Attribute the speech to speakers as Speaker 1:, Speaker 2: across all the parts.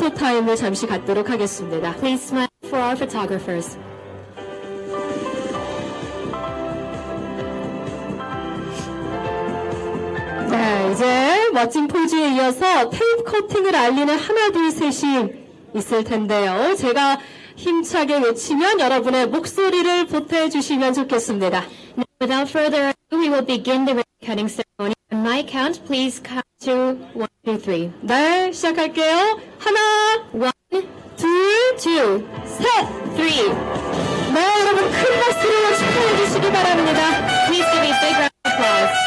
Speaker 1: 포토 타임을 잠시 갖도록 하겠습니다.
Speaker 2: Please smile for our photographers.
Speaker 1: 네, 이제 멋진 포즈에 이어서 테이프 커팅을 알리는 하나, 둘, 셋이 있을 텐데요. 제가 힘차게 외치면 여러분의 목소리를 보태주시면 좋겠습니다.
Speaker 2: Without further ado, we will begin the cutting ceremony. On my count, please count to one, two, three.
Speaker 1: 네, 시작할게요. 하나,
Speaker 2: One,
Speaker 1: 둘,
Speaker 2: two,
Speaker 1: 셋!
Speaker 2: three.
Speaker 1: 네, 여러분 큰 박수로 축하해 주시기 바랍니다.
Speaker 2: Please give me big round of applause.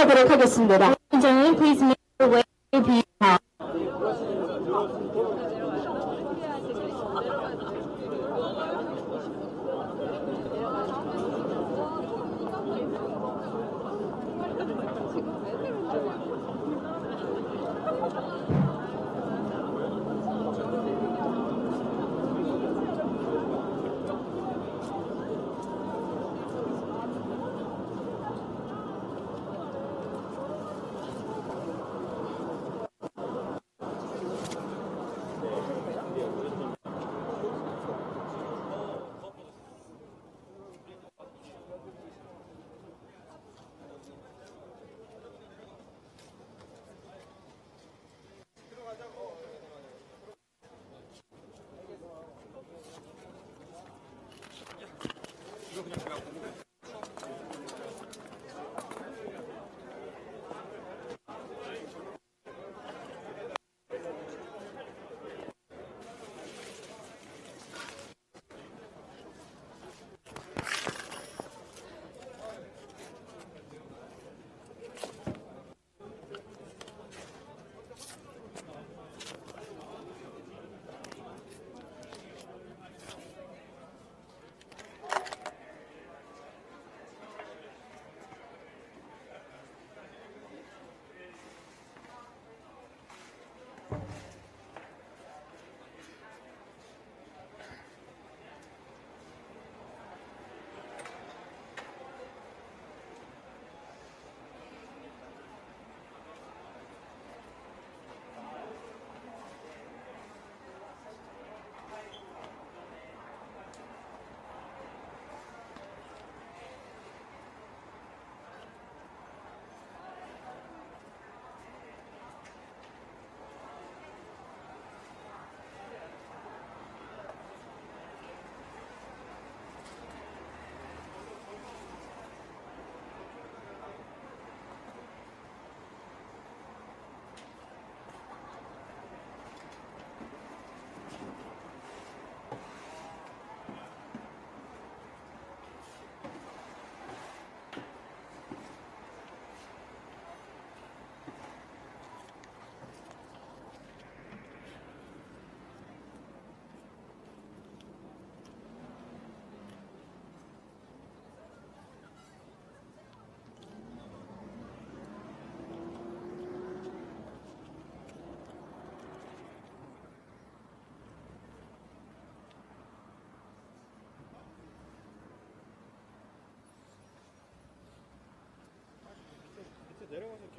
Speaker 1: 이어가도록 하겠습니다.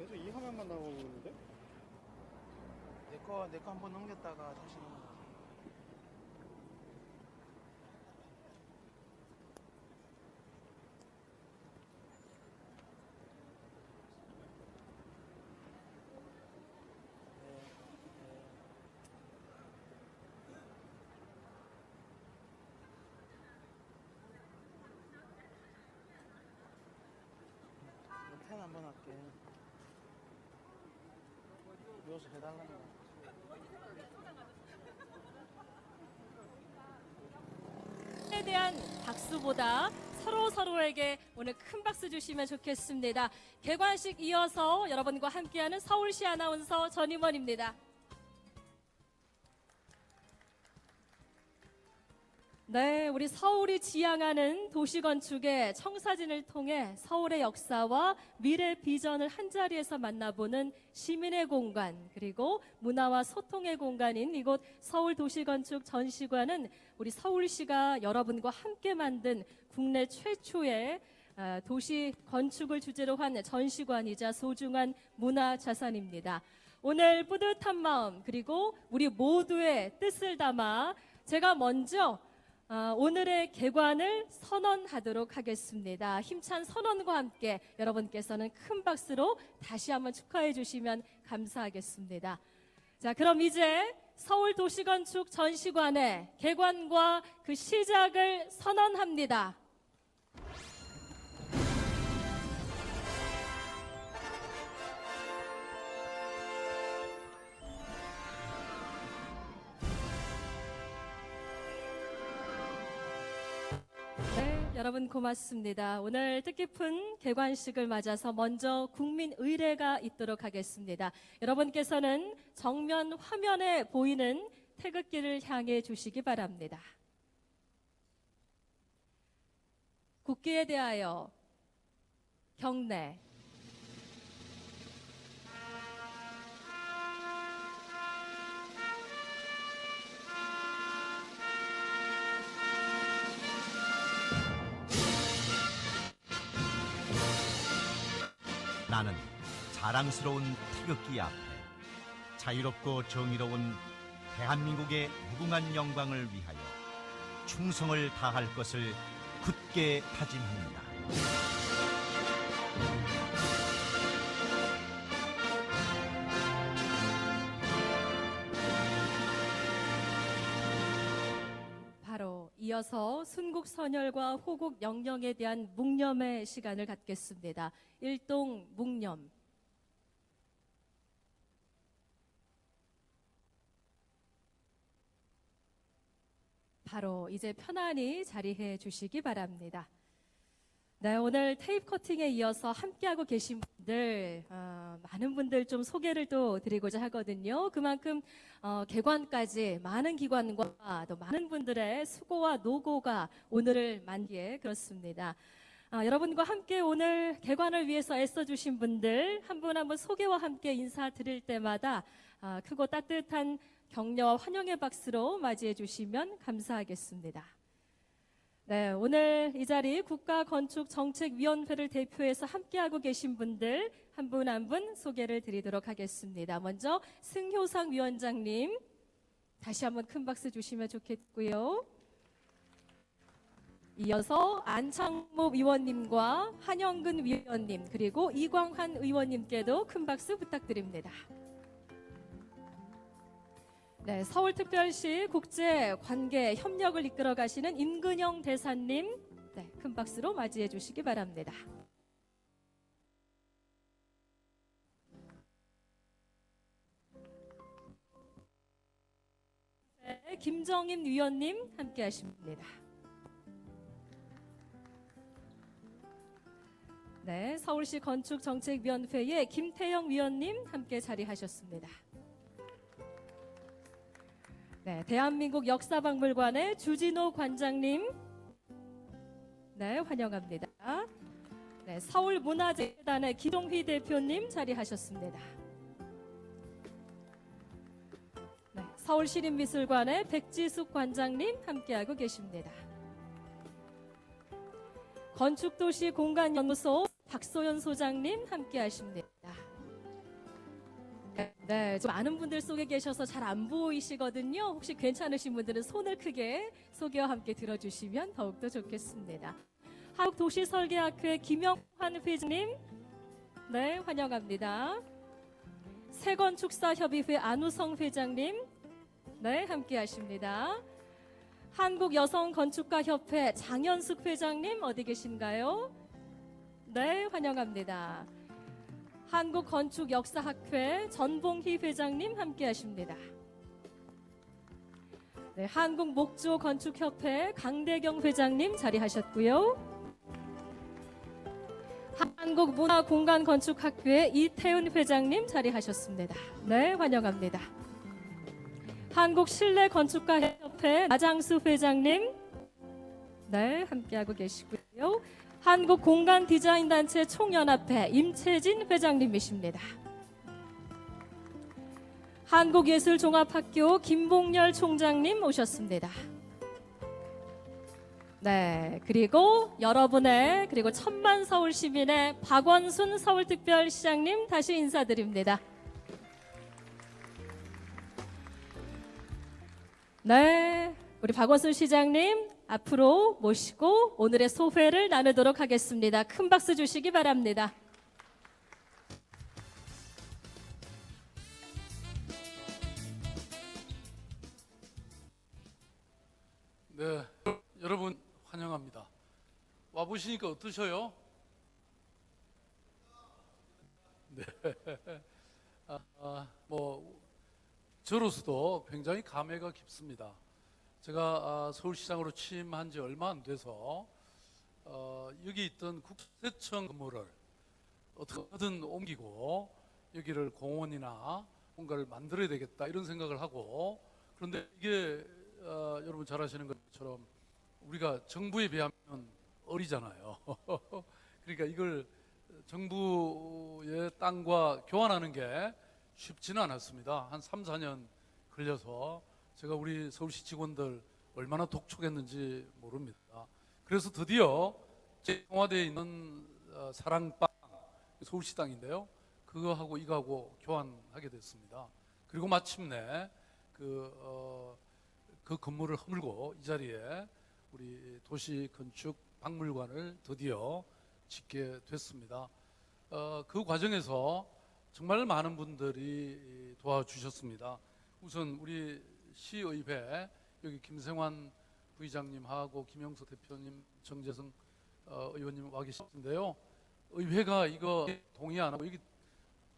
Speaker 3: 계속 이 화면만 나오고 있는데?
Speaker 4: 내 거 내 거 한번 넘겼다가 다시 넘겨. 펜 한번 할게. 여기서 해달라는 거.
Speaker 5: 에 대한 박수보다 서로 서로에게 오늘 큰 박수 주시면 좋겠습니다. 개관식 이어서 여러분과 함께하는 서울시 아나운서 전임원입니다.
Speaker 1: 네, 우리 서울이 지향하는 도시 건축의 청사진을 통해 서울의 역사와 미래 비전을 한 자리에서 만나보는 시민의 공간, 그리고 문화와 소통의 공간인 이곳 서울 도시 건축 전시관은 우리 서울시가 여러분과 함께 만든 국내 최초의 아, 도시 건축을 주제로 한 전시관이자 소중한 문화 자산입니다. 오늘 뿌듯한 마음, 그리고 우리 모두의 뜻을 담아 제가 먼저 아, 오늘의 개관을 선언하도록 하겠습니다. 힘찬 선언과 함께 여러분께서는 큰 박수로 다시 한번 축하해 주시면 감사하겠습니다. 자, 그럼 이제 서울 도시건축 전시관의 개관과 그 시작을 선언합니다. 여러분 고맙습니다. 오늘 뜻깊은 개관식을 맞아서 먼저 국민 의례가 있도록 하겠습니다. 여러분께서는 정면 화면에 보이는 태극기를 향해 주시기 바랍니다. 국기에 대하여 경례.
Speaker 6: 자랑스러운 태극기 앞에 자유롭고 정의로운 대한민국의 무궁한 영광을 위하여 충성을 다할 것을 굳게 다짐합니다.
Speaker 1: 바로 이어서 순국 선열과 호국 영령에 대한 묵념의 시간을 갖겠습니다. 일동 묵념. 바로 이제 편안히 자리해 주시기 바랍니다. 네, 오늘 테이프 커팅에 이어서 함께하고 계신 분들, 어, 많은 분들 좀 소개를 또 드리고자 하거든요. 그만큼 어, 개관까지 많은 기관과 또 많은 분들의 수고와 노고가 오늘을 만기에 그렇습니다. 아, 여러분과 함께 오늘 개관을 위해서 애써주신 분들 한 분 한 분 소개와 함께 인사드릴 때마다 아, 크고 따뜻한 격려와 환영의 박수로 맞이해 주시면 감사하겠습니다. 네, 오늘 이 자리 국가건축정책위원회를 대표해서 함께하고 계신 분들 한 분 한 분 소개를 드리도록 하겠습니다. 먼저 승효상 위원장님 다시 한번 큰 박수 주시면 좋겠고요. 이어서 안창모 위원님과 한영근 위원님 그리고 이광환 의원님께도 큰 박수 부탁드립니다. 네, 서울특별시 국제관계 협력을 이끌어 가시는 임근영 대사님, 네, 큰 박수로 맞이해 주시기 바랍니다. 네, 김정임 위원님 함께 하십니다. 네, 서울시 건축정책위원회의 김태영 위원님 함께 자리하셨습니다. 네, 대한민국 역사박물관의 주진호 관장님, 네, 환영합니다. 네, 서울문화재단의 기동휘 대표님 자리하셨습니다. 네, 서울시립미술관의 백지숙 관장님 함께하고 계십니다. 건축도시 공간연구소 박소연 소장님 함께하십니다. 네, 좀 많은 분들 속에 계셔서 잘 안 보이시거든요. 혹시 괜찮으신 분들은 손을 크게 소개와 함께 들어주시면 더욱더 좋겠습니다. 한국도시설계학회 김영환 회장님, 네, 환영합니다. 세건축사협의회 안우성 회장님, 네, 함께 하십니다. 한국여성건축가협회 장현숙 회장님, 어디 계신가요? 네, 환영합니다. 한국건축역사학회 전봉희 회장님 함께 하십니다. 네, 한국목조건축협회 강대경 회장님 자리하셨고요. 한국문화공간건축학회 이태훈 회장님 자리하셨습니다. 네, 환영합니다. 한국실내건축가협회 나장수 회장님, 네, 함께하고 계시고요. 한국 공간 디자인 단체 총연합회 임채진 회장님이십니다. 한국예술종합학교 김봉열 총장님 오셨습니다. 네, 그리고 여러분의 그리고 천만 서울 시민의 박원순 서울특별시장님 다시 인사드립니다. 네, 우리 박원순 시장님 앞으로 모시고 오늘의 소회를 나누도록 하겠습니다. 큰 박수 주시기 바랍니다.
Speaker 7: 네, 여러분 환영합니다. 와 보시니까 어떠셔요? 네, 아, 아, 뭐 저로서도 굉장히 감회가 깊습니다. 제가 아, 서울시장으로 취임한 지 얼마 안 돼서 어, 여기 있던 국세청 건물을 어떻게든 옮기고 여기를 공원이나 뭔가를 만들어야 되겠다 이런 생각을 하고 그런데 이게 어, 여러분 잘 아시는 것처럼 우리가 정부에 비하면 어리잖아요. 그러니까 이걸 정부의 땅과 교환하는 게 쉽지는 않았습니다. 한 3, 4년 걸려서 제가 우리 서울시 직원들 얼마나 독촉했는지 모릅니다. 그래서 드디어 제 청와대에 있는 어, 사랑방 서울시 땅인데요. 그거하고 이거하고 교환하게 됐습니다. 그리고 마침내 그, 어, 그 건물을 허물고 이 자리에 우리 도시 건축 박물관을 드디어 짓게 됐습니다. 어, 그 과정에서 정말 많은 분들이 도와주셨습니다. 우선 우리 시의회 여기 김생환 부의장님하고 김영석 대표님, 정재성 어, 의원님 와 계시는데요. 의회가 이거 동의 안 하고 여기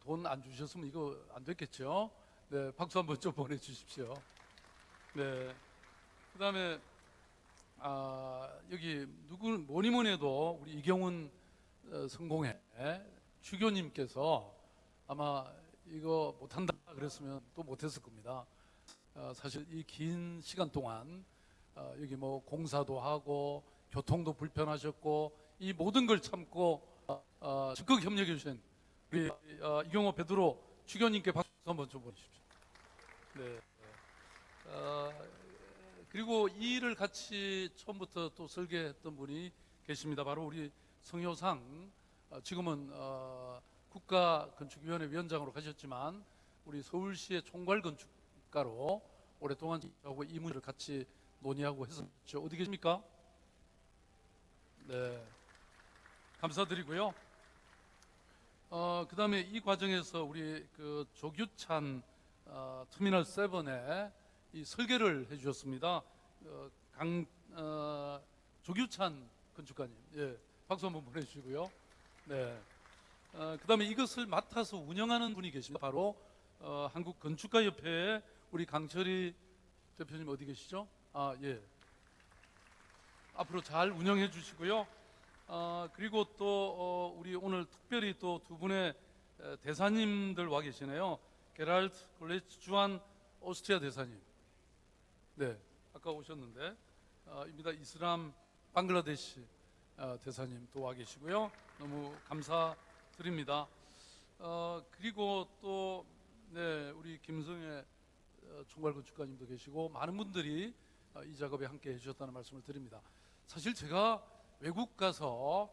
Speaker 7: 돈안 주셨으면 이거 안 됐겠죠. 네, 박수 한번 좀 보내주십시오. 네. 그다음에 아, 여기 누구 뭐니 뭐니 해도 우리 이경훈 어, 성공회 주교님께서 아마 이거 못한다 그랬으면 또 못했을 겁니다. 어, 사실 이 긴 시간 동안 어, 여기 뭐 공사도 하고 교통도 불편하셨고 이 모든 걸 참고 어, 어, 적극 협력해 주신 우리 어, 이경호 베드로 주교님께 박수 한번 좀 보내십시오. 네. 어, 그리고 이 일을 같이 처음부터 또 설계했던 분이 계십니다. 바로 우리 성효상 어, 지금은 어, 국가건축위원회 위원장으로 가셨지만 우리 서울시의 총괄건축 가로 오랫동안 하고 이 문제를 같이 논의하고 했었죠. 어디 계십니까? 네, 감사드리고요. 어, 그다음에 이 과정에서 우리 그 조규찬 어, 터미널 7에 이 설계를 해주셨습니다. 어, 강 어, 조규찬 건축가님, 예, 박수 한번 보내주시고요. 네. 어, 그다음에 이것을 맡아서 운영하는 분이 계십니다. 바로 어, 한국 건축가 협회의 우리 강철희 대표님 어디 계시죠? 아 예. 앞으로 잘 운영해 주시고요. 어, 그리고 또 어, 우리 오늘 특별히 또 두 분의 에, 대사님들 와 계시네요. 게랄트 콜레츠 주한 오스트리아 대사님. 네, 아까 오셨는데 어, 입니다. 이슬람 방글라데시 어, 대사님 또 와 계시고요. 너무 감사드립니다. 어, 그리고 또 네, 우리 김성애 어, 총괄 건축가님도 계시고 많은 분들이 어, 이 작업에 함께 해주셨다는 말씀을 드립니다. 사실 제가 외국 가서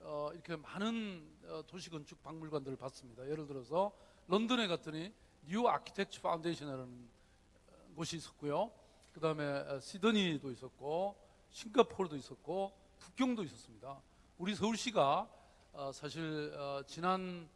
Speaker 7: 어, 이렇게 많은 어, 도시 건축 박물관들을 봤습니다. 예를 들어서 런던에 갔더니 뉴 아키텍처 파운데이션이라는 어, 곳이 있었고요. 그 다음에 시드니도 있었고 싱가포르도 있었고 북경도 있었습니다. 우리 서울시가 어, 사실 어, 지난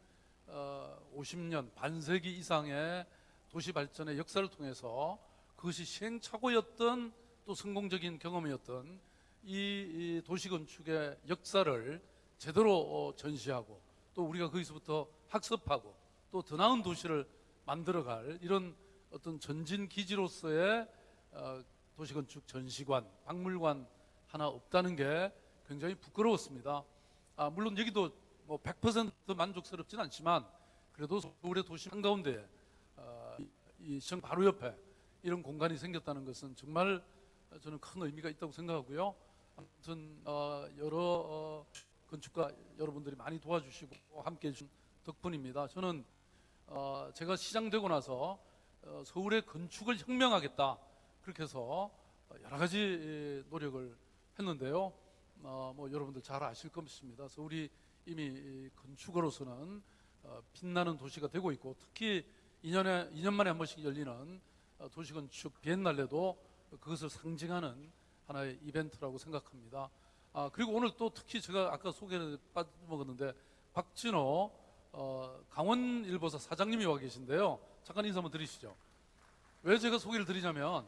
Speaker 7: 어, 50년 반세기 이상의 도시 발전의 역사를 통해서 그것이 시행착오였던 또 성공적인 경험이었던 이, 이 도시 건축의 역사를 제대로 어, 전시하고 또 우리가 거기서부터 학습하고 또 더 나은 도시를 만들어갈 이런 어떤 전진 기지로서의 어, 도시 건축 전시관, 박물관 하나 없다는 게 굉장히 부끄러웠습니다. 아, 물론 여기도 뭐 100% 만족스럽진 않지만 그래도 서울의 도시 한가운데 어, 이 시청 바로 옆에 이런 공간이 생겼다는 것은 정말 저는 큰 의미가 있다고 생각하고요. 아무튼 어, 여러 어, 건축가 여러분들이 많이 도와주시고 함께 해준 덕분입니다. 저는 어, 제가 시장 되고 나서 어, 서울의 건축을 혁명하겠다 그렇게 해서 어, 여러 가지 예, 노력을 했는데요. 어, 뭐 여러분들 잘 아실 것입니다. 서울이 이미 이 건축으로서는 어, 빛나는 도시가 되고 있고 특히 2년에 2년 만에 한 번씩 열리는 어, 도시건축 비엔날레도 그것을 상징하는 하나의 이벤트라고 생각합니다. 아, 그리고 오늘 또 특히 제가 아까 소개를 빠져먹었는데 박진호 어, 강원일보사 사장님이 와 계신데요. 잠깐 인사 한번 드리시죠. 왜 제가 소개를 드리냐면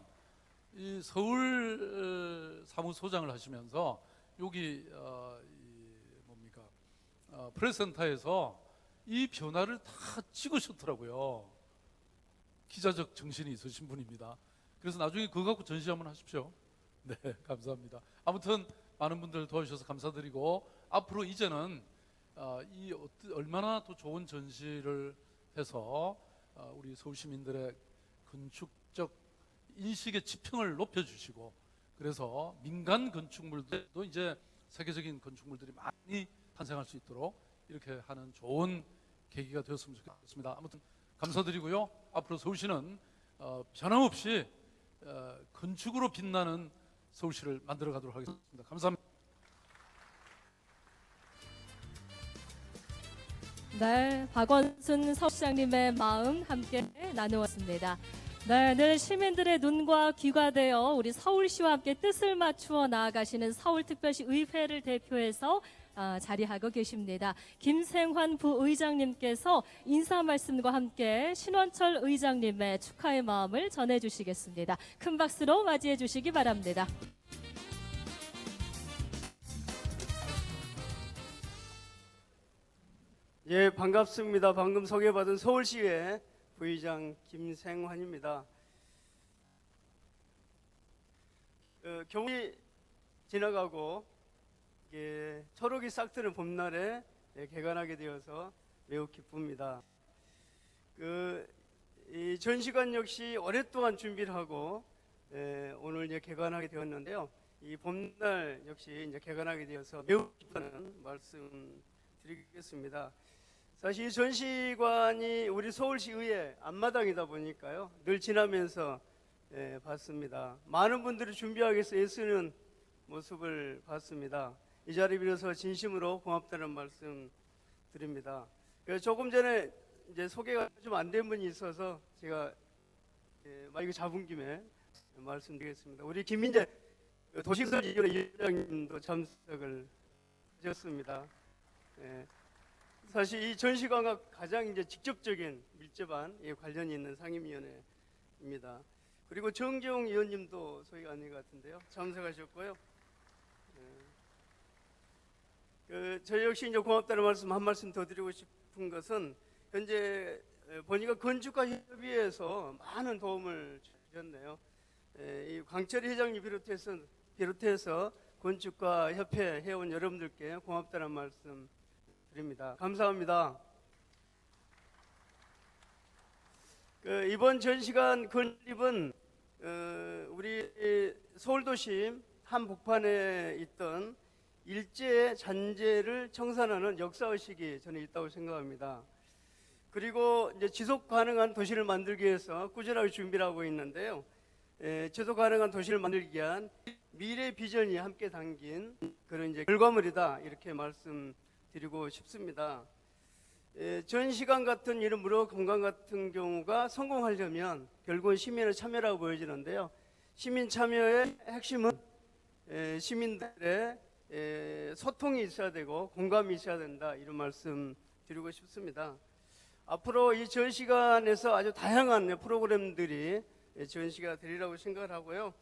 Speaker 7: 이 서울 어, 사무소장을 하시면서 여기 어, 이 뭡니까 어, 프레스센터에서 이 변화를 다 찍으셨더라고요. 기자적 정신이 있으신 분입니다. 그래서 나중에 그거 갖고 전시 한번 하십시오. 네, 감사합니다. 아무튼 많은 분들 도와주셔서 감사드리고 앞으로 이제는 어, 이 얼마나 더 좋은 전시를 해서 어, 우리 서울 시민들의 건축적 인식의 지평을 높여주시고 그래서 민간 건축물도 이제 세계적인 건축물들이 많이 탄생할 수 있도록 이렇게 하는 좋은 계기가 되었으면 좋겠습니다. 아무튼 감사드리고요. 앞으로 서울시는 어, 변함없이 어, 건축으로 빛나는 서울시를 만들어 가도록 하겠습니다. 감사합니다.
Speaker 1: 네, 박원순 서울시장님의 마음 함께 나누었습니다. 네, 늘 시민들의 눈과 귀가 되어 우리 서울시와 함께 뜻을 맞추어 나아가시는 서울특별시 의회를 대표해서 아, 자리하고 계십니다. 김생환 부의장님께서 인사 말씀과 함께 신원철 의장님의 축하의 마음을 전해주시겠습니다. 큰 박수로 맞이해 주시기 바랍니다.
Speaker 8: 예, 반갑습니다. 방금 소개받은 서울시의 부의장 김생환입니다. 어, 겨울이 지나가고 예, 초록이 싹트는 봄날에 예, 개관하게 되어서 매우 기쁩니다. 그, 이 전시관 역시 오랫동안 준비를 하고 예, 오늘 이제 개관하게 되었는데요. 이 봄날 역시 이제 개관하게 되어서 매우 기쁘다는 말씀 드리겠습니다. 사실 이 전시관이 우리 서울시의회 앞마당이다 보니까요. 늘 지나면서 예, 봤습니다. 많은 분들이 준비하기 위해서 애쓰는 모습을 봤습니다. 이 자리 빌어서 진심으로 고맙다는 말씀 드립니다. 그 조금 전에 이제 소개가 좀 안 된 분이 있어서 제가 예, 마이크 잡은 김에 말씀드리겠습니다. 우리 김민재 도시설위원회 위원장님도 참석을 하셨습니다. 예. 사실 이 전시관과 가장 이제 직접적인 밀접한 예, 관련이 있는 상임위원회입니다. 그리고 정재용 의원님도 소위가 아닌 것 같은데요. 참석하셨고요. 예. 그, 저 역시 이제 고맙다는 말씀 한 말씀 더 드리고 싶은 것은 현재 에, 보니까 건축가 협의회에서 많은 도움을 주셨네요. 에, 이 광철 회장님 비롯해서 비롯해서 건축가 협회 회원 여러분들께 고맙다는 말씀 드립니다. 감사합니다. 그 이번 전시관 건립은 어, 우리 서울도심 한복판에 있던 일제 잔재를 청산하는 역사의식이 저는 있다고 생각합니다. 그리고 이제 지속 가능한 도시를 만들기 위해서 꾸준하게 준비를 하고 있는데요. 에, 지속 가능한 도시를 만들기 위한 미래 비전이 함께 담긴 그런 이제 결과물이다 이렇게 말씀드리고 싶습니다. 에, 전시관 같은 이런 무료 공간 같은 경우가 성공하려면 결국은 시민의 참여라고 보여지는데요. 시민 참여의 핵심은 에, 시민들의 에, 소통이 있어야 되고 공감이 있어야 된다 이런 말씀 드리고 싶습니다. 앞으로 이 전시관에서 아주 다양한 프로그램들이 예, 전시가 되리라고 생각을 하고요.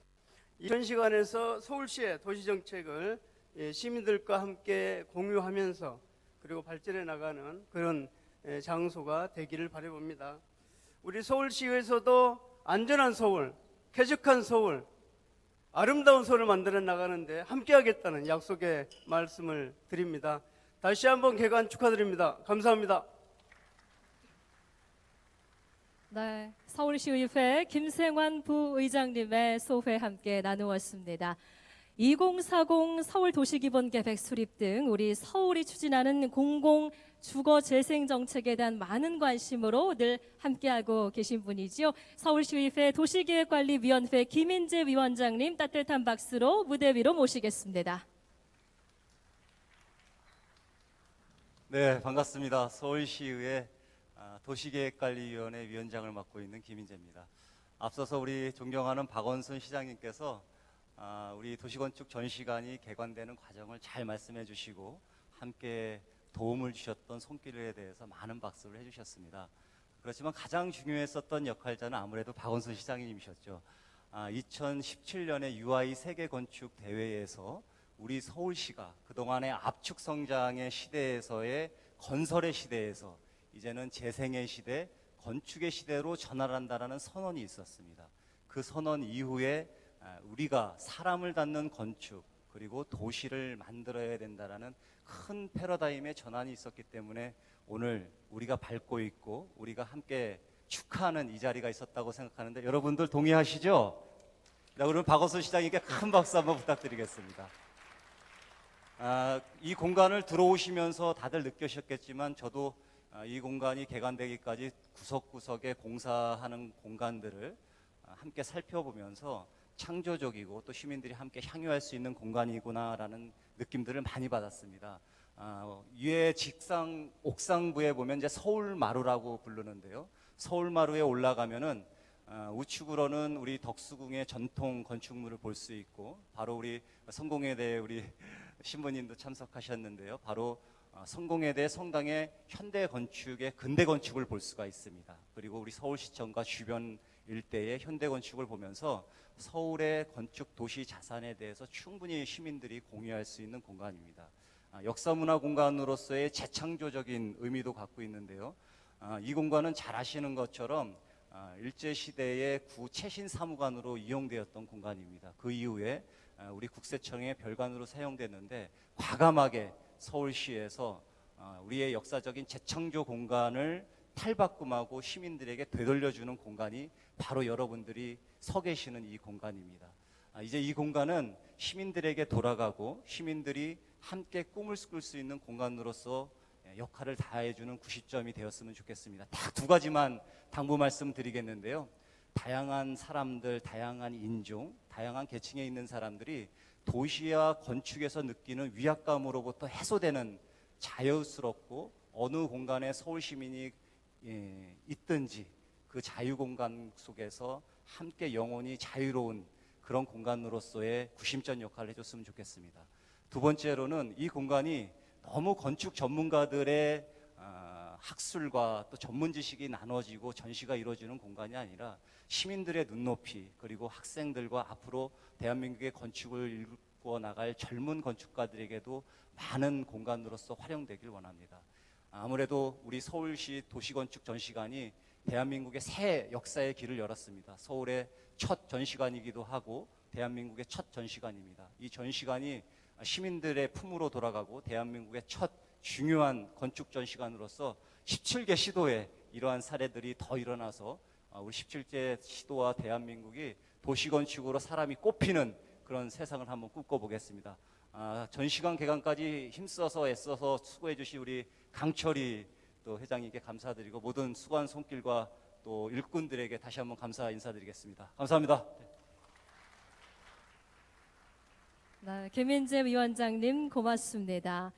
Speaker 8: 이 전시관에서 서울시의 도시정책을 예, 시민들과 함께 공유하면서 그리고 발전해 나가는 그런 예, 장소가 되기를 바라봅니다. 우리 서울시에서도 안전한 서울, 쾌적한 서울, 아름다운 서울을 만들어 나가는데 함께하겠다는 약속의 말씀을 드립니다. 다시 한번 개관 축하드립니다. 감사합니다.
Speaker 1: 네, 서울시의회 김생환 부의장님의 소회 함께 나누었습니다. 2040 서울 도시기본계획 수립 등 우리 서울이 추진하는 공공 주거 재생 정책에 대한 많은 관심으로 늘 함께하고 계신 분이지요. 서울시의회 도시계획관리위원회 김인재 위원장님 따뜻한 박수로 무대 위로 모시겠습니다.
Speaker 9: 네, 반갑습니다. 서울시의회 아, 도시계획관리위원회 위원장을 맡고 있는 김인재입니다. 앞서서 우리 존경하는 박원순 시장님께서 아, 우리 도시건축 전시관이 개관되는 과정을 잘 말씀해 주시고 함께 도움을 주셨던 손길에 대해서 많은 박수를 해주셨습니다. 그렇지만 가장 중요했었던 역할자는 아무래도 박원순 시장님이셨죠. 아, 2017년에 UI 세계 건축 대회에서 우리 서울시가 그동안의 압축 성장의 시대에서의 건설의 시대에서 이제는 재생의 시대, 건축의 시대로 전환한다라는 선언이 있었습니다. 그 선언 이후에 아, 우리가 사람을 닿는 건축 그리고 도시를 만들어야 된다라는 큰 패러다임의 전환이 있었기 때문에 오늘 우리가 밟고 있고 우리가 함께 축하하는 이 자리가 있었다고 생각하는데 여러분들 동의하시죠? 자, 그러면 박원순 시장님께 큰 박수 한번 부탁드리겠습니다. 아, 이 공간을 들어오시면서 다들 느끼셨겠지만 저도 아, 이 공간이 개관되기까지 구석구석에 공사하는 공간들을 아, 함께 살펴보면서 창조적이고 또 시민들이 함께 향유할 수 있는 공간이구나라는 느낌들을 많이 받았습니다. 아, 위에 직상 옥상부에 보면 이제 서울 마루라고 부르는데요. 서울 마루에 올라가면은 아, 우측으로는 우리 덕수궁의 전통 건축물을 볼 수 있고 바로 우리 성공회대 우리 신부님도 참석하셨는데요. 바로 어, 성공회대 성당의 현대 건축의 근대 건축을 볼 수가 있습니다. 그리고 우리 서울시청과 주변 일대의 현대 건축을 보면서 서울의 건축 도시 자산에 대해서 충분히 시민들이 공유할 수 있는 공간입니다. 아, 역사문화 공간으로서의 재창조적인 의미도 갖고 있는데요. 아, 이 공간은 잘 아시는 것처럼 아, 일제 시대의 구 최신 사무관으로 이용되었던 공간입니다. 그 이후에 아, 우리 국세청의 별관으로 사용됐는데 과감하게 서울시에서 아, 우리의 역사적인 재창조 공간을 탈바꿈하고 시민들에게 되돌려주는 공간이 바로 여러분들이 서 계시는 이 공간입니다. 아, 이제 이 공간은 시민들에게 돌아가고 시민들이 함께 꿈을 꿀 수 있는 공간으로서 예, 역할을 다해주는 90점이 되었으면 좋겠습니다. 딱 두 가지만 당부 말씀드리겠는데요. 다양한 사람들, 다양한 인종, 다양한 계층에 있는 사람들이 도시와 건축에서 느끼는 위압감으로부터 해소되는 자유스럽고 어느 공간에 서울 시민이 예, 있든지 그 자유 공간 속에서 함께 영원히 자유로운 그런 공간으로서의 구심점 역할을 해줬으면 좋겠습니다. 두 번째로는 이 공간이 너무 건축 전문가들의 아, 학술과 또 전문 지식이 나눠지고 전시가 이루어지는 공간이 아니라 시민들의 눈높이 그리고 학생들과 앞으로 대한민국의 건축을 일궈 나갈 젊은 건축가들에게도 많은 공간으로서 활용되길 원합니다. 아무래도 우리 서울시 도시건축 전시관이 대한민국의 새 역사의 길을 열었습니다. 서울의 첫 전시관이기도 하고 대한민국의 첫 전시관입니다. 이 전시관이 시민들의 품으로 돌아가고 대한민국의 첫 중요한 건축 전시관으로서 17개 시도에 이러한 사례들이 더 일어나서 아, 우리 17개 시도와 대한민국이 도시건축으로 사람이 꼽히는 그런 세상을 한번 꿈꿔보겠습니다. 아, 전시관 개관까지 힘써서 애써서 수고해 주신 우리 강철이 또 회장님께 감사드리고 모든 수고한 손길과 또 일꾼들에게 다시 한번 감사 인사드리겠습니다. 감사합니다.
Speaker 1: 네, 김인재 위원장님 고맙습니다.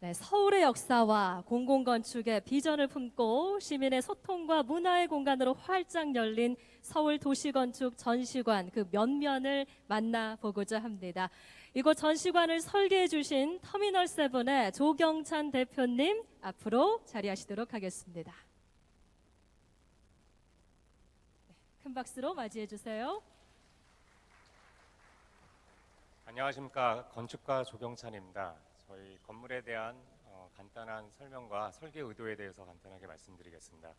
Speaker 1: 네, 서울의 역사와 공공건축의 비전을 품고 시민의 소통과 문화의 공간으로 활짝 열린 서울 도시건축 전시관 그 면면을 만나보고자 합니다. 이곳 전시관을 설계해 주신 터미널 세븐의 조경찬 대표님 앞으로 자리하시도록 하겠습니다. 네, 큰 박수로 맞이해 주세요.
Speaker 10: 안녕하십니까 건축가 조경찬입니다. 저희 건물에 대한 어, 간단한 설명과 설계 의도에 대해서 간단하게 말씀드리겠습니다.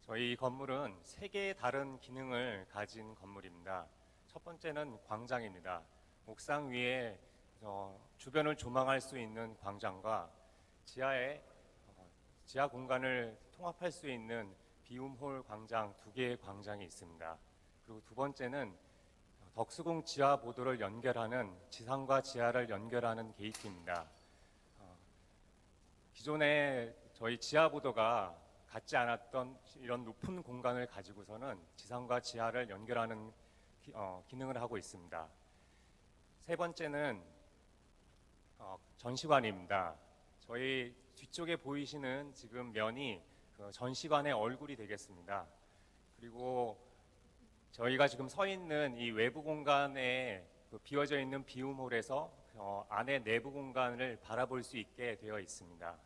Speaker 10: 저희 이 건물은 세 개의 다른 기능을 가진 건물입니다. 첫 번째는 광장입니다. 옥상 위에 어, 주변을 조망할 수 있는 광장과 지하에 어, 지하 공간을 통합할 수 있는 비움홀 광장 두 개의 광장이 있습니다. 그리고 두 번째는 덕수궁 지하 보도를 연결하는 지상과 지하를 연결하는 게이트입니다. 어, 기존에 저희 지하 보도가 갖지 않았던 이런 높은 공간을 가지고서는 지상과 지하를 연결하는 기, 어, 기능을 하고 있습니다. 세 번째는 어, 전시관입니다. 저희 뒤쪽에 보이시는 지금 면이 그 전시관의 얼굴이 되겠습니다. 그리고 저희가 지금 서 있는 이 외부 공간에 그 비어져 있는 비움홀에서 어, 안에 내부 공간을 바라볼 수 있게 되어 있습니다.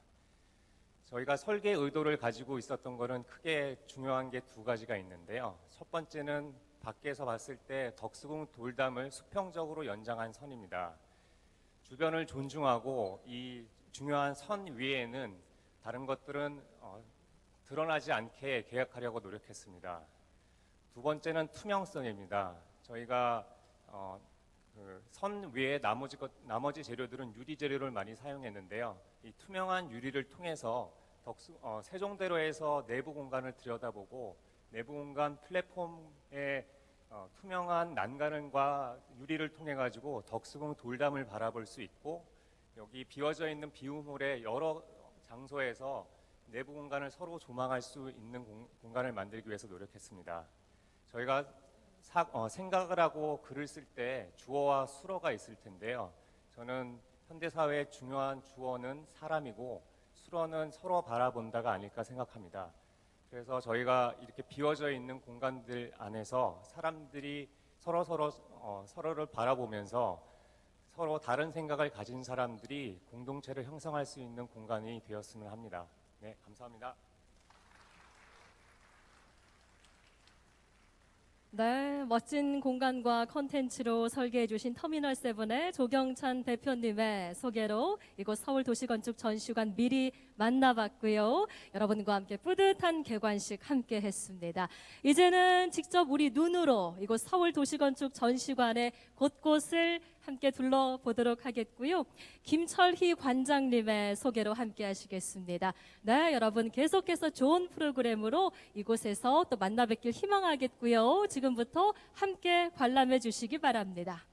Speaker 10: 저희가 설계 의도를 가지고 있었던 것은 크게 중요한 게 두 가지가 있는데요. 첫 번째는 밖에서 봤을 때 덕수궁 돌담을 수평적으로 연장한 선입니다. 주변을 존중하고 이 중요한 선 위에는 다른 것들은 어, 드러나지 않게 계약하려고 노력했습니다. 두 번째는 투명성입니다. 저희가 어, 그 선 위에 나머지 것, 나머지 재료들은 유리 재료를 많이 사용했는데요. 이 투명한 유리를 통해서 덕수, 어, 세종대로에서 내부 공간을 들여다보고 내부 공간 플랫폼의 어, 투명한 난간과 유리를 통해 가지고 덕수궁 돌담을 바라볼 수 있고 여기 비어져 있는 비움홀의 여러 장소에서 내부 공간을 서로 조망할 수 있는 공, 공간을 만들기 위해서 노력했습니다. 저희가 사- 어, 생각을 하고 글을 쓸 때 주어와 수어가 있을 텐데요. 저는 현대 사회의 중요한 주어는 사람이고 수어는 서로 바라본다가 아닐까 생각합니다. 그래서 저희가 이렇게 비어져 있는 공간들 안에서 사람들이 서로 서로 어, 서로를 바라보면서 서로 다른 생각을 가진 사람들이 공동체를 형성할 수 있는 공간이 되었으면 합니다. 네, 감사합니다.
Speaker 1: 네, 멋진 공간과 컨텐츠로 설계해 주신 터미널 세븐의 조경찬 대표님의 소개로 이곳 서울 도시건축 전시관 미리 만나봤고요. 여러분과 함께 뿌듯한 개관식 함께 했습니다. 이제는 직접 우리 눈으로 이곳 서울 도시건축 전시관의 곳곳을 함께 둘러보도록 하겠고요. 김철희 관장님의 소개로 함께 하시겠습니다. 네, 여러분 계속해서 좋은 프로그램으로 이곳에서 또 만나 뵙길 희망하겠고요. 지금부터 함께 관람해 주시기 바랍니다.